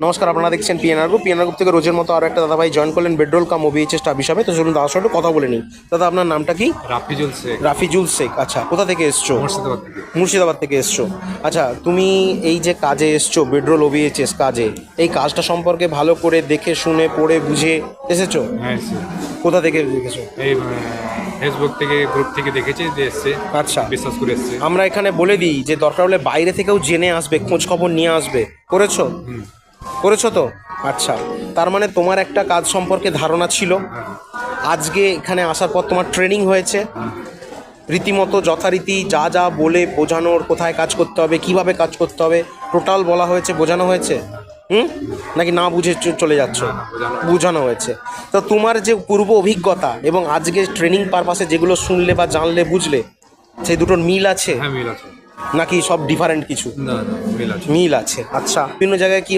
নমস্কার আপনারা দেখছেন পিএনআর গ্রুপ পিএনআর গ্রুপ থেকে রোজের মতো আরও একটা দাদাভাই জয়েন করলেন বেডরোল কাম ওবিএইচএস টাবিস হবে তো চলুন দাদার সঙ্গে কথা বলে নিই। দাদা আপনার নামটা কি? রাফিজুল শেখ। রাফিজুল শেখ। আচ্ছা কোথা থেকে এসছো? মুর্শিদাবাদ থেকে। মুর্শিদাবাদ থেকে এসছো। আচ্ছা তুমি এই যে কাজে এসছো বেডরোল ওবিএইচএস কাজে এই কাজটা সম্পর্কে ভালো করে দেখে শুনে পড়ে বুঝে এসেছ? হ্যাঁ। কোথা থেকে দেখেছ? এই ফেসবুক থেকে গ্রুপ থেকে দেখেছি যে এসছে। আচ্ছা। বিশ্বাস করে এসছে। আমরা এখানে বলে দিই যে দরকার হলে বাইরে থেকেও জেনে আসবে খোঁজ খবর নিয়ে আসবে। করেছ। করেছ তো? আচ্ছা। তার মানে তোমার একটা কাজ সম্পর্কে ধারণা ছিল। আজকে এখানে আসার পর তোমার ট্রেনিং হয়েছে। রীতিমতো যথারীতি যা যা বলে বোঝানোর কোথায় কাজ করতে হবে কীভাবে কাজ করতে হবে টোটাল বলা হয়েছে বোঝানো হয়েছে? হুম? নাকি না বুঝে চলে যাচ্ছ? বোঝানো। হয়েছে। তো তোমার যে পূর্ব অভিজ্ঞতা এবং আজকে ট্রেনিং পারপাসে যেগুলো শুনলে বা জানলে বুঝলে সেই দুটোর মিল আছে? হ্যাঁ নাকি সব ডিফারেন্ট কিছু? মিল আছে। আচ্ছা বিভিন্ন জায়গায় কি